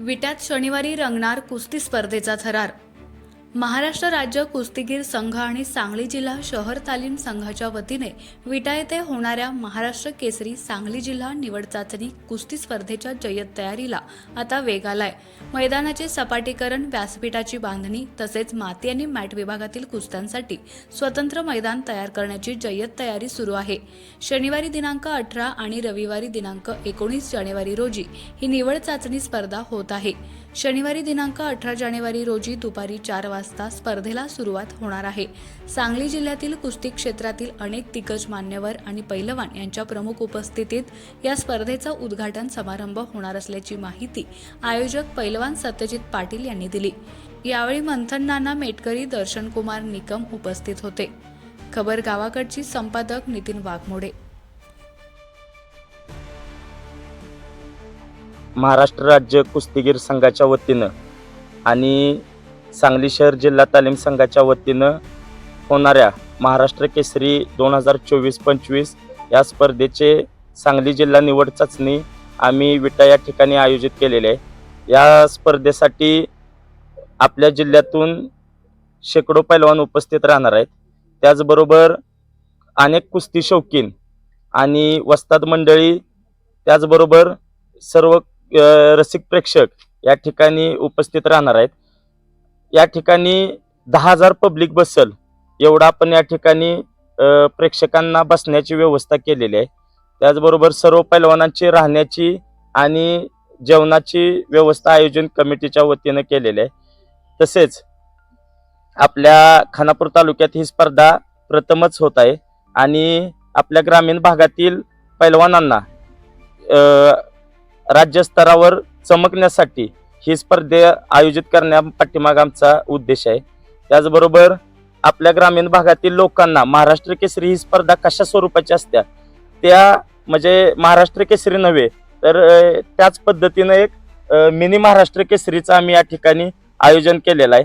विट्यात शनिवारी रंगणार कुस्ती स्पर्धेचा थरार महाराष्ट्र राज्य कुस्तीगीर संघ आणि सांगली जिल्हा शहर तालीम संघाच्या वतीने विटा येथे होणाऱ्या महाराष्ट्र केसरी सांगली जिल्हा निवड चाचणी कुस्ती स्पर्धेच्या जय्यत तयारीला आता वेग आलाय. मैदानाचे सपाटीकरण व्यासपीठाची बांधणी तसेच माती आणि मॅट विभागातील कुस्त्यांसाठी स्वतंत्र मैदान तयार करण्याची जय्यत तयारी सुरू आहे. शनिवारी दिनांक अठरा आणि रविवारी दिनांक एकोणीस जानेवारी रोजी ही निवड चाचणी स्पर्धा होत आहे. शनिवारी दिनांक अठरा जानेवारी रोजी दुपारी चार वाजता स्पर्धेला सुरुवात होणार आहे. सांगली जिल्ह्यातील कुस्ती क्षेत्रातील अनेक दिग्गज मान्यवर आणि पैलवान यांच्या प्रमुख उपस्थितीत या स्पर्धेचा उद्घाटन समारंभ होणार असल्याची माहिती आयोजक पैलवान सत्यजित पाटील यांनी दिली. यावेळी मंथन नाना मेटकरी दर्शनकुमार निकम उपस्थित होते. खबर गावाकडची संपादक नितीन वाघमोडे. महाराष्ट्र राज्य कुस्तीगीर संघाच्या वतीनं आणि सांगली शहर जिल्हा तालीम संघाच्या वतीनं होणाऱ्या महाराष्ट्र केसरी दोन हजार चोवीस पंचवीस या स्पर्धेचे सांगली जिल्हा निवड चाचणी आम्ही विटा या ठिकाणी आयोजित केलेले आहे. या स्पर्धेसाठी आपल्या जिल्ह्यातून शेकडो पैलवान उपस्थित राहणार आहेत. त्याचबरोबर अनेक कुस्ती शौकीन आणि वस्ताद मंडळी त्याचबरोबर सर्व रसिक प्रेक्षक या ठिकाणी उपस्थित राहणार आहेत. या ठिकाणी दहा हजार पब्लिक बसल एवढा आपण या ठिकाणी प्रेक्षकांना बसण्याची व्यवस्था केलेली आहे. त्याचबरोबर सर्व पैलवानांची राहण्याची आणि जेवणाची व्यवस्था आयोजन कमिटीच्या वतीनं केलेली आहे. तसेच आपल्या खानापूर तालुक्यात ही स्पर्धा प्रथमच होत आहे आणि आपल्या ग्रामीण भागातील पैलवानांना राज्यस्तरावर चमकण्यासाठी ही स्पर्धे आयोजित करण्या पाठीमाग आमचा उद्देश आहे. त्याचबरोबर आपल्या ग्रामीण भागातील लोकांना महाराष्ट्र केसरी ही स्पर्धा कशा स्वरूपाची असत्या त्या म्हणजे महाराष्ट्र केसरी नव्हे तर त्याच पद्धतीनं एक मिनी महाराष्ट्र केसरीचं आम्ही या ठिकाणी आयोजन केलेलं आहे.